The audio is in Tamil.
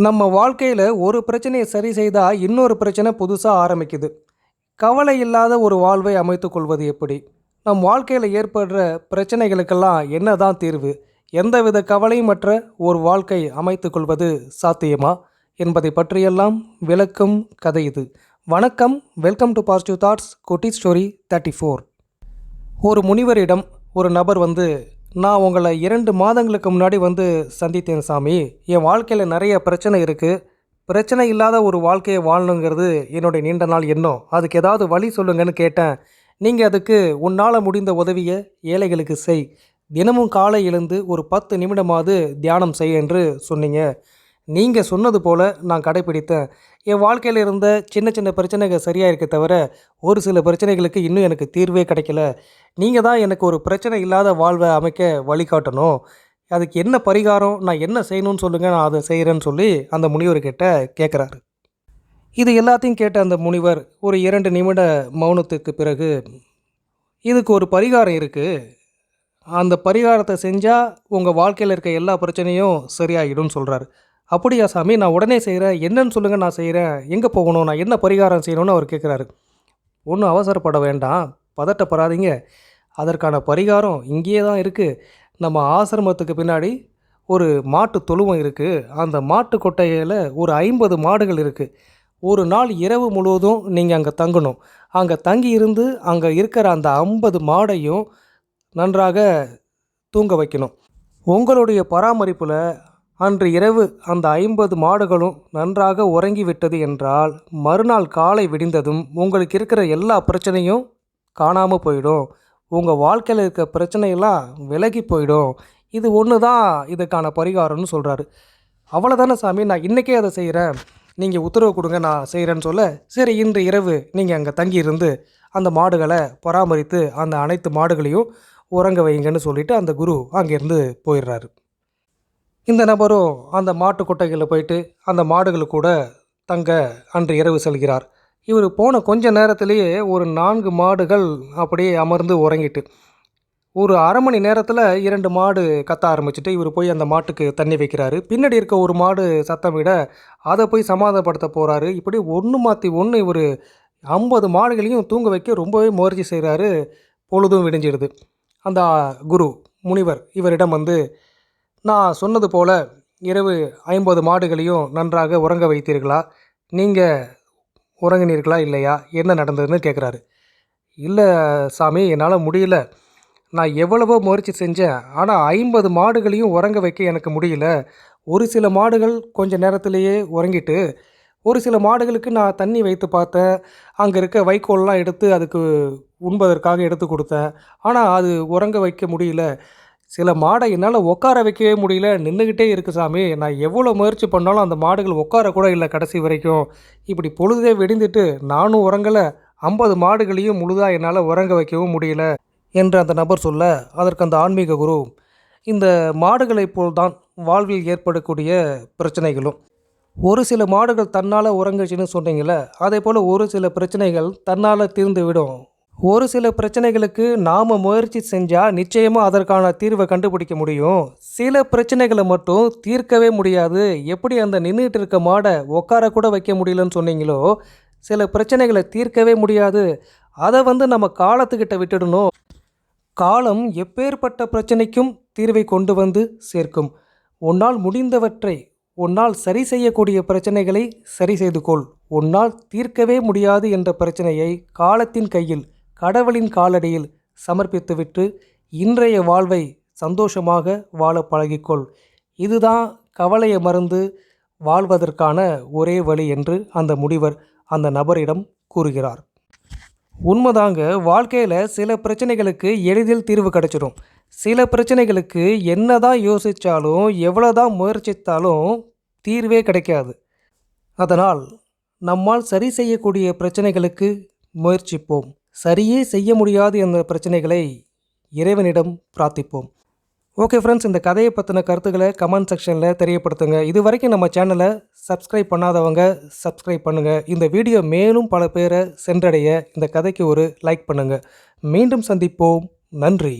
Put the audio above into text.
நம்ம வாழ்க்கையில் ஒரு பிரச்சனையை சரி செய்தால் இன்னொரு பிரச்சனை புதுசாக ஆரம்பிக்குது. கவலை இல்லாத ஒரு வாழ்வை அமைத்துக்கொள்வது எப்படி? நம் வாழ்க்கையில் ஏற்படுற பிரச்சனைகளுக்கெல்லாம் என்ன தான் தீர்வு? எந்தவித கவலையுமற்ற ஒரு வாழ்க்கை அமைத்துக்கொள்வது சாத்தியமா? என்பதை பற்றியெல்லாம் விளக்கும் கதை இது. வணக்கம். Welcome to positive thoughts. குட்டி ஸ்டோரி தேர்ட்டி ஃபோர். ஒரு முனிவரிடம் ஒரு நபர் வந்து நான் உங்களை இரண்டு மாதங்களுக்கு முன்னாடி வந்து சந்தித்தேன் சாமி. என் வாழ்க்கையில் நிறைய பிரச்சனை இருக்குது பிரச்சனை இல்லாத ஒரு வாழ்க்கையை வாழணுங்கிறது என்னுடைய நீண்ட நாள் எண்ணம். அதுக்கு ஏதாவது வழி சொல்லுங்கன்னு கேட்டேன். நீங்கள் அதுக்கு உன்னால் முடிந்த உதவியை ஏழைகளுக்கு செய். தினமும் காலை எழுந்து ஒரு பத்து நிமிடமாவது தியானம் செய் என்று சொன்னீங்க. நீங்கள் சொன்னது போல் நான் கடைப்பிடித்தேன் என் வாழ்க்கையில் இருந்த சின்ன சின்ன பிரச்சனைகள் சரியாக இருக்க தவிர ஒரு சில பிரச்சனைகளுக்கு இன்னும் எனக்கு தீர்வே கிடைக்கல. நீங்கள் தான் எனக்கு ஒரு பிரச்சனை இல்லாத வாழ்வை அமைக்க வழிகாட்டணும் அதுக்கு என்ன பரிகாரம் நான் என்ன செய்யணும்னு சொல்லுங்கள் நான் அதை செய்கிறேன்னு சொல்லி அந்த முனிவர்கிட்ட கேட்குறாரு இது எல்லாத்தையும் கேட்ட அந்த முனிவர் ஒரு இரண்டு நிமிட மௌனத்துக்கு பிறகு இதுக்கு ஒரு பரிகாரம் இருக்குது அந்த பரிகாரத்தை செஞ்சால் உங்கள் வாழ்க்கையில் இருக்க எல்லா பிரச்சனையும் சரியாகிடும்னு சொல்கிறாரு அப்படியா சாமி நான் உடனே செய்கிறேன் என்னன்னு சொல்லுங்கள் நான் செய்கிறேன் எங்கே போகணும்? நான் என்ன பரிகாரம் செய்யணும்னு அவர் கேட்குறாரு ஒன்றும் அவசரப்பட வேண்டாம். பதட்டப்படாதீங்க. அதற்கான பரிகாரம் இங்கேயே தான் இருக்குது நம்ம ஆசிரமத்துக்கு பின்னாடி ஒரு மாட்டு தொழுவம் இருக்குது அந்த மாட்டு கொட்டையில் ஒரு ஐம்பது மாடுகள் இருக்குது ஒரு நாள் இரவு முழுவதும் நீங்கள் அங்கே தங்கணும். அங்கே தங்கி இருந்து அங்கே இருக்கிற அந்த ஐம்பது மாடையும் நன்றாக தூங்க வைக்கணும். உங்களுடைய பராமரிப்பில் அன்று இரவு அந்த ஐம்பது மாடுகளும் நன்றாக உறங்கிவிட்டது என்றால் மறுநாள் காலை விடிந்ததும் உங்களுக்கு இருக்கிற எல்லா பிரச்சனையும் காணாமல் போயிடும். உங்கள் வாழ்க்கையில் இருக்க பிரச்சனையெல்லாம் விலகி போயிடும். இது ஒன்று தான் இதுக்கான பரிகாரம்னு சொல்கிறாரு அவ்வளோதானே சாமி நான் இன்றைக்கே அதை செய்கிறேன் நீங்கள் உத்தரவு கொடுங்க நான் செய்கிறேன்னு சொல்ல சரி இன்று இரவு நீங்கள் அங்கே தங்கி இருந்து அந்த மாடுகளை பராமரித்து அந்த அனைத்து மாடுகளையும் உறங்க வைங்கன்னு சொல்லிவிட்டு அந்த குரு அங்கேருந்து போயிடுறாரு. இந்த நபரும் அந்த மாட்டு கொட்டைகளில் போயிட்டு அந்த மாடுகள் கூட தங்க அன்று இரவு செல்கிறார். இவர் போன கொஞ்ச நேரத்திலேயே ஒரு நான்கு மாடுகள் அப்படியே அமர்ந்து உறங்கிட்டு ஒரு அரை மணி நேரத்தில் இரண்டு மாடு கத்த ஆரம்பிச்சுட்டு இவர் போய் அந்த மாட்டுக்கு தண்ணி வைக்கிறாரு. பின்னாடி இருக்க ஒரு மாடு சத்தம் விட அதை போய் சமாதானப்படுத்த போகிறாரு இப்படி ஒன்று மாற்றி ஒன்று இவர் ஐம்பது மாடுகளையும் தூங்க வைக்க ரொம்பவே முயற்சி செய்கிறாரு பொழுதும் விடிஞ்சிடுது. அந்த குரு முனிவர் இவரிடம் வந்து நான் சொன்னது போல் இரவு ஐம்பது மாடுகளையும் நன்றாக உறங்க வைத்தீர்களா? நீங்கள் உறங்கினீர்களா இல்லையா? என்ன நடந்ததுன்னு கேட்குறாரு இல்லை சாமி என்னால் முடியல. நான் எவ்வளவோ முயற்சி செஞ்சேன் ஆனால் ஐம்பது மாடுகளையும் உறங்க வைக்க எனக்கு முடியல. ஒரு சில மாடுகள் கொஞ்ச நேரத்திலேயே உறங்கிட்டு ஒரு சில மாடுகளுக்கு நான் தண்ணி வைத்து பார்த்தேன். அங்கே இருக்க வைக்கோல்லாம் எடுத்து அதுக்கு உண்பதற்காக எடுத்து கொடுத்தேன். ஆனால் அது உறங்க வைக்க முடியல. சில மாடை என்னால் உட்கார வைக்கவே முடியல. நின்றுக்கிட்டே இருக்குது சாமி. நான் எவ்வளோ முயற்சி பண்ணாலும் அந்த மாடுகள் உட்கார கூட இல்லை கடைசி வரைக்கும். இப்படி பொழுதே வெடிந்துட்டு நானும் உறங்கலை. ஐம்பது மாடுகளையும் முழுதாக என்னால் உறங்க வைக்கவும் முடியல என்று அந்த நபர் சொல்ல அதற்கு அந்த ஆன்மீக குரு இந்த மாடுகளைப் போல்தான் வாழ்வில் ஏற்படக்கூடிய பிரச்சனைகளும். ஒரு சில மாடுகள் தன்னால் உறங்குச்சுன்னு சொன்னீங்களே அதே போல் ஒரு சில பிரச்சனைகள் தன்னால் தீர்ந்து விடும் ஒரு சில பிரச்சனைகளுக்கு நாம் முயற்சி செஞ்சால் நிச்சயமாக அதற்கான தீர்வை கண்டுபிடிக்க முடியும். சில பிரச்சனைகளை மட்டும் தீர்க்கவே முடியாது. எப்படி அந்த நின்றுட்டு இருக்க மாடை உட்கார கூட வைக்க முடியலன்னு சொன்னீங்களோ சில பிரச்சனைகளை தீர்க்கவே முடியாது. அதை வந்து நம்ம காலத்துக்கிட்ட விட்டுடணும். காலம் எப்பேற்பட்ட பிரச்சனைக்கும் தீர்வை கொண்டு வந்து சேர்க்கும். உன்னால் முடிந்தவற்றை உன்னால் சரி செய்யக்கூடிய பிரச்சனைகளை சரி செய்து கொள். உன்னால் தீர்க்கவே முடியாது என்ற பிரச்சனையை காலத்தின் கையில் கடவுளின் காலடியில் சமர்ப்பித்துவிட்டு இன்றைய வாழ்வை சந்தோஷமாக வாழ பழகிக்கொள். இதுதான் கவலையை மறந்து வாழ்வதற்கான ஒரே வழி என்று அந்த முடிவர் அந்த நபரிடம் கூறுகிறார். உண்மைதாங்க வாழ்க்கையில் சில பிரச்சனைகளுக்கு எளிதில் தீர்வு கிடைச்சிடும். சில பிரச்சனைகளுக்கு என்ன தான் யோசித்தாலும் எவ்வளோ தான் முயற்சித்தாலும் தீர்வே கிடைக்காது. அதனால் நம்மால் சரி செய்யக்கூடிய பிரச்சனைகளுக்கு முயற்சிப்போம். சரியே செய்ய முடியாது என்ற பிரச்சனைகளை இறைவனிடம் பிரார்த்திப்போம். ஓகே ஃப்ரெண்ட்ஸ் இந்த கதையை பற்றின கருத்துக்களை கமெண்ட் செக்ஷனில் தெரியப்படுத்துங்க. இது வரைக்கும் நம்ம சேனலை சப்ஸ்கிரைப் பண்ணாதவங்க சப்ஸ்கிரைப் பண்ணுங்கள் இந்த வீடியோ மேலும் பல பேரை சென்றடைய இந்த கதைக்கு ஒரு லைக் பண்ணுங்கள் மீண்டும் சந்திப்போம். நன்றி.